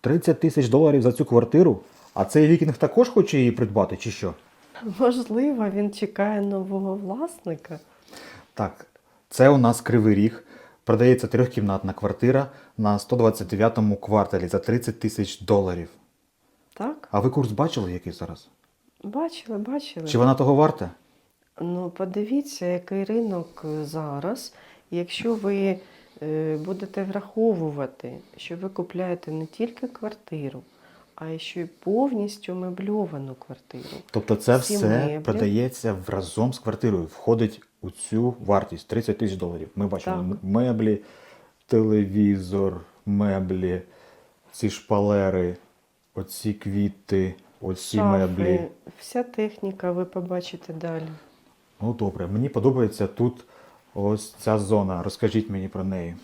30 тисяч доларів за цю квартиру? А цей вікінг також хоче її придбати, чи що? Можливо, він чекає нового власника. Так, це у нас кривий ріг. Продається трьохкімнатна квартира на 129-му кварталі за 30 тисяч доларів. Так? А ви курс бачили, який зараз? Бачили, бачили. Чи вона того варта? Ну, подивіться, який ринок зараз. Якщо ви будете враховувати, що ви купляєте не тільки квартиру, а ще й повністю мебльовану квартиру. Тобто це Всі все меблі. продається разом з квартирою, входить у цю вартість 30 тисяч доларів. Ми бачимо Так. меблі, телевізор, меблі, ці шпалери, оці квіти, оці Шафи, меблі. вся техніка ви побачите далі. Ну добре, мені подобається тут ось ця зона. Розкажіть мені про неї.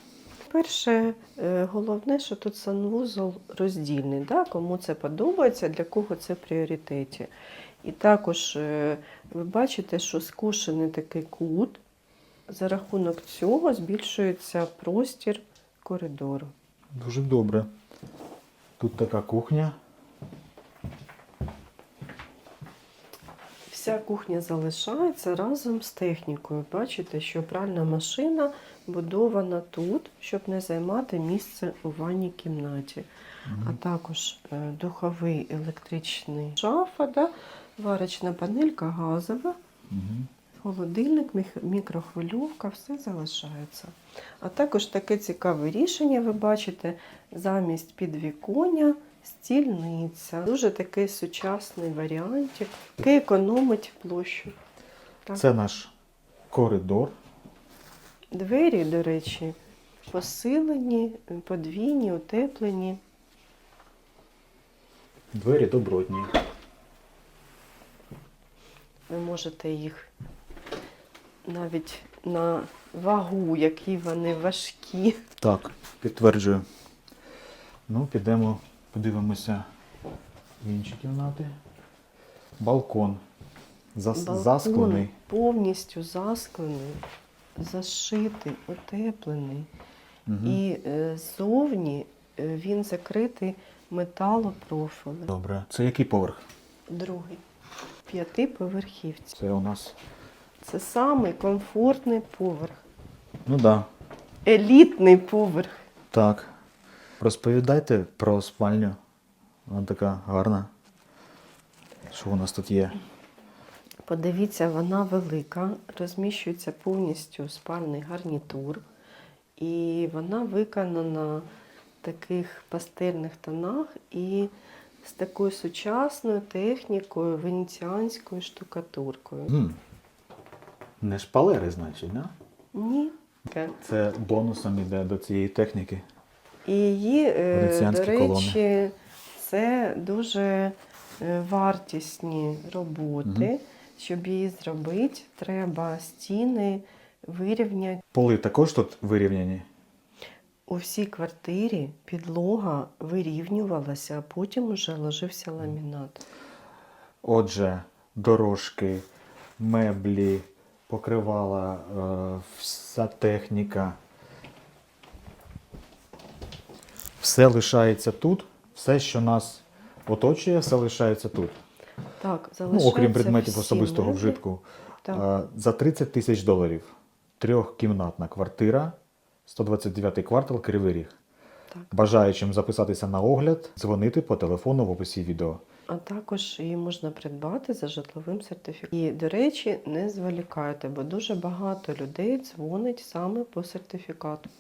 Перше, е, головне, що тут санвузол роздільний. Да? Кому це подобається, для кого це в пріоритеті. І також е, ви бачите, що скошений такий кут. За рахунок цього збільшується простір коридору. Дуже добре. Тут така кухня. Вся кухня залишається разом з технікою. Бачите, що пральна машина будована тут, щоб не займати місце у ванній кімнаті. А також е, духовий електричний шафа, да? варочна панелька газова, Угу. холодильник, мікрохвильовка, все залишається. А також таке цікаве рішення, ви бачите, замість підвіконня стільниця. Дуже такий сучасний варіантик, який економить площу. Так. Це наш коридор. Двері, до речі, посилені, подвійні, утеплені. Двері добротні. Ви можете їх навіть на вагу, які вони важкі. Так, підтверджую. Ну, підемо, подивимося в інші кімнати. Балкон. Зас... Балкон Засклений. повністю засклений, зашитий, утеплений. Мгм. І е, ззовні е, він закритий металопрофілем. Добре. Це який поверх? Другий. П'ятиповерхівці. Це у нас. Це самий комфортний поверх, Ну так. Да. елітний поверх. Так. Розповідайте про спальню. Вона така гарна. Що у нас тут є? Подивіться, вона велика, розміщується повністю спальний гарнітур, і вона виконана в таких пастельних тонах і з такою сучасною технікою, венеціанською штукатуркою. М. Не шпалери, значить, да? Ні. Це бонусом іде до цієї техніки. І її, е, до речі, колони. це дуже е, вартісні роботи. Мгм. Щоб її зробити, треба стіни вирівняти. Поли також тут вирівняні. У всій квартирі підлога вирівнювалася, а потім уже ложився ламінат. Отже, дорожки, меблі, покривала, е, вся техніка. Все лишається тут. Все, що нас оточує, все лишається тут. Так, Ну, окрім предметів особистого меблі. вжитку. Так. За 30 тисяч доларів. Трьохкімнатна квартира, 129 квартал, Кривий Ріг. Так. Бажаючим записатися на огляд, дзвонити по телефону в описі відео. А також її можна придбати за житловим сертифікатом. І, до речі, не зволікайте, бо дуже багато людей дзвонить саме по сертифікату.